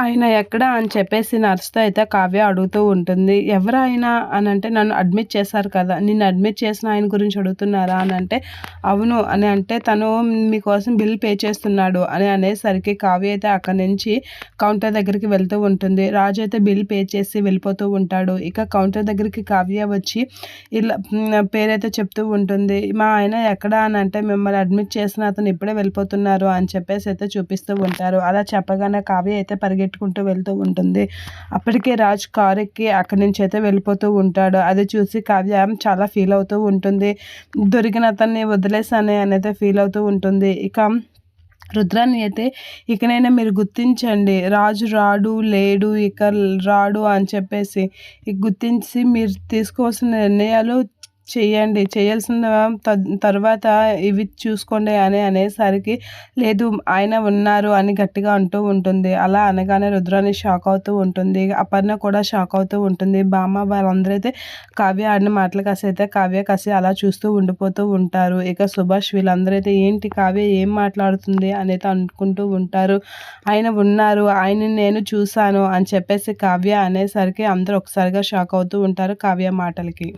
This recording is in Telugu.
ఆయన ఎక్కడ అని చెప్పేసి నర్స్తో అయితే కావ్య అడుగుతూ ఉంటుంది. ఎవరైనా అని అంటే నన్ను అడ్మిట్ చేశారు కదా నిన్ను అడ్మిట్ చేసిన ఆయన గురించి అడుగుతున్నారా అని అంటే అవును అని అంటే తను మీకోసం బిల్ పే చేస్తున్నాడు అని అనేసరికి కావ్య అయితే అక్కడి నుంచి కౌంటర్ దగ్గరికి వెళ్తూ ఉంటుంది. రాజు అయితే బిల్ పే చేసి వెళ్ళిపోతూ ఉంటాడు. ఇక కౌంటర్ దగ్గరికి కావ్య వచ్చి ఇలా పేరైతే చెప్తూ ఉంటుంది. మా ఆయన ఎక్కడ అని అంటే మిమ్మల్ని అడ్మిట్ చేసిన అతను ఇప్పుడే వెళ్ళిపోతున్నారు అని చెప్పేసి అయితే చూపిస్తూ ఉంటారు. అలా చెప్పగానే కావ్య అయితే పరిగె పరిగెట్టుకుంటూ వెళ్తూ ఉంటుంది. అప్పటికే రాజ్ కార్ ఎక్కి అక్కడి నుంచి అయితే వెళ్ళిపోతూ ఉంటాడు. అది చూసి కావ్య చాలా ఫీల్ అవుతూ ఉంటుంది. దొరికిన అతన్ని వదిలేసానే అనేది ఫీల్ అవుతూ ఉంటుంది. ఇక రుద్రాన్ని అయితే ఇకనైనా మీరు గుర్తించండి. రాజు రాడు లేడు ఇక రాడు అని చెప్పేసి గుర్తించి మీరు తీసుకోవాల్సిన నిర్ణయాలు చేయండి. చేయాల్సిన తర్వాత ఇవి చూసుకోండి అని అనేసరికి లేదు ఆయన ఉన్నారు అని గట్టిగా అంటూ ఉంటుంది. అలా అనగానే రుద్రాని షాక్ అవుతూ ఉంటుంది. అపర్ణ కూడా షాక్ అవుతూ ఉంటుంది. బామ్మ వాళ్ళందరూ అయితే కావ్య ఆడిన మాటలు కాసి అయితే కావ్య కాసి అలా చూస్తూ ఉండిపోతూ ఉంటారు. ఇక సుభాష్ వీళ్ళందరూ అయితే ఏంటి కావ్య ఏం మాట్లాడుతుంది? అనేది అనుకుంటూ ఉంటారు. ఆయన ఉన్నారు ఆయన నేను చూశాను అని చెప్పేసి కావ్య అనేసరికి అందరూ ఒకసారిగా షాక్ అవుతూ ఉంటారు కావ్య మాటలకి.